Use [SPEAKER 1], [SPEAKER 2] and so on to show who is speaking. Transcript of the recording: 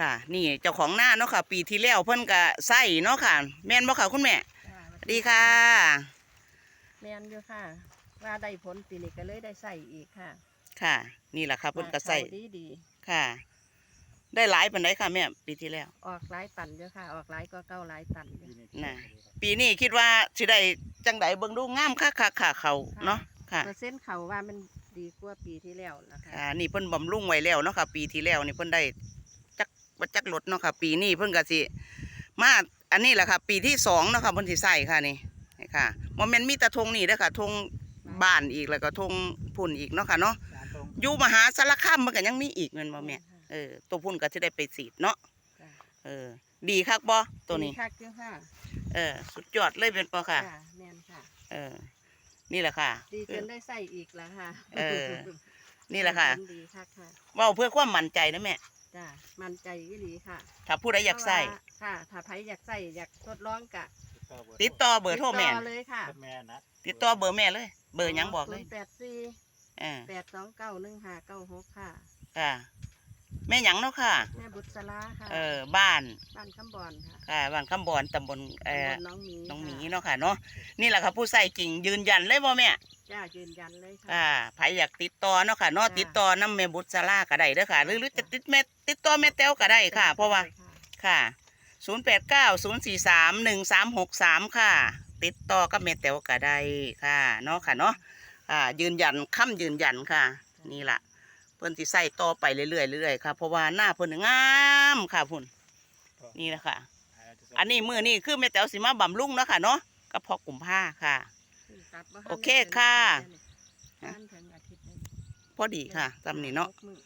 [SPEAKER 1] ค่ะ นี่เจ้าของหน้าเนาะค่ะ ปีที่แล้วเพิ่นก็ใส่เนาะค่ะ แม่นบ่ค่ะคุณแม่
[SPEAKER 2] จ้า
[SPEAKER 1] สวัสดีค่ะ
[SPEAKER 2] แม่นอยู่ค่ะ ว่าได้ผลปีนี้ก็เลยได้ใส่อีกค่ะ
[SPEAKER 1] ค่ะ นี่แหละค่ะเพิ่นก็ใส่
[SPEAKER 2] ดีดี
[SPEAKER 1] ค่ะ ได้หลายปานใดค่ะแม่ปีที่แล้ว
[SPEAKER 2] ๆออกหลายตันอยู่ค่ะ ออกหลายก็เก้าหลายตันอยู่
[SPEAKER 1] น่ะปีนี้คิดว่าสิได้จังไดเบิ่งดูงามค่ะค่ะค่ะเขาเนาะค่ะ
[SPEAKER 2] เปอร์เซ็นต์เขาว่ามันดีกว่าปีที่แล้วนะคะ
[SPEAKER 1] อ่านี่เพิ่นบำรุงไว้แล้วเนาะค่ะ ปีที่แล้วนี่เพิ่นได้จัก ว่าจักรถเนาะค่ะ ปีนี้เพิ่นก็สิมาอันนี้แหละค่ะ ปีที่สองเนาะค่ะเพิ่นสิใส่ค่ะนี่นี่ค่ะบ่แม่นมีแต่ธงนี่เด้อค่ะธงบ้านอีกแล้วก็ธงพุ่นอีกเนาะค่ะเนาะอยู่มหาสารคามมันก็ยังมีอีกแม่นบ่แม่เออตัวพุ่นก็สิได้ไปสีดเนาะ
[SPEAKER 2] จ้ะ
[SPEAKER 1] เออ ดีคักบ่ตัวนี้
[SPEAKER 2] ดีคักอยู่ค่ะ
[SPEAKER 1] เออ สุดยอดเลยเป็นบ่ค่ะ
[SPEAKER 2] จ้าแม่นค่ะ
[SPEAKER 1] เออ นี่แหละค่ะ
[SPEAKER 2] ดีจนได้ใส่อีกแล้วค่ะ
[SPEAKER 1] เออ นี่แหละค่ะ
[SPEAKER 2] ผดีคักค่ะ
[SPEAKER 1] เว้าเพื่อความมั่นใจนะแม่
[SPEAKER 2] จ้ามั่นใจอีหลีค่ะ
[SPEAKER 1] ถ้าผู้ใดอยากใส่
[SPEAKER 2] เพระว่ค่ะ ถ้าไผอยากใส่อยากทดลองกะ
[SPEAKER 1] ติดต่อเบอร์โทรแม่
[SPEAKER 2] ติดต่อเลยค่ะ
[SPEAKER 3] แม่นะ
[SPEAKER 1] ติดต่อเบอร์แม่เลย เบอร์หยังบอกเลย
[SPEAKER 2] แปดสี่
[SPEAKER 1] เออ
[SPEAKER 2] แปดสองเก้าหนึ่งห้าเก้าหกค่ะ
[SPEAKER 1] ค่ะ แม่หยังเนาะค่ะ
[SPEAKER 2] แม่บุษราค่ะ
[SPEAKER 1] เออบ้าน
[SPEAKER 2] บ้านคำบอนค่ะ
[SPEAKER 1] ค่ะบ้านคำบอนตำบลเอ่อ
[SPEAKER 2] ตำบลน้องหมี
[SPEAKER 1] น้องหมี
[SPEAKER 2] ค่ะ
[SPEAKER 1] เนาะค่ะเนาะนี่แหละค่ะผู้ใส่จริงยืนยันเลยบ่แม่
[SPEAKER 2] จ้ายืนยันเลยค่ะ
[SPEAKER 1] อ่าไผอยากติดต่อเนาะค่ะเนาะ
[SPEAKER 2] จ้ะ
[SPEAKER 1] ติดต่อน้ำแม่บุษราก็ได้เด้อค่ะ หรือหรือจะติดแม่ติดต่อแม่แต้วก็ได้ค่ะ เพราะว่าค่ะ 0 8 9 0 4 3 1 3 6 3 ค่ะ ติดต่อกับแม่แต๋วก็ได้ค่ะเนาะค่ะเนาะอ่ายืนยันคำยืนยันค่ะ นี่ล่ะ เพิ่นสิใส่ต่อไปเรื่อยๆเรื่อยๆค่ะ เพราะว่าหน้าเพิ่นงามค่ะพุ่นนี่แหละค่ะอันนี้มือนี่คือแม่แต๋วสิมาบำรุงเนาะค่ะเนาะก็พอกลุ่มผ้าค่ะ
[SPEAKER 2] ตัดบ่ทัน
[SPEAKER 1] โอเคค่ะ
[SPEAKER 2] บ้านถึงอาทิตย์หนึ่ง
[SPEAKER 1] พอดีค่ะจำนี่เนาะ
[SPEAKER 2] หกมื้อ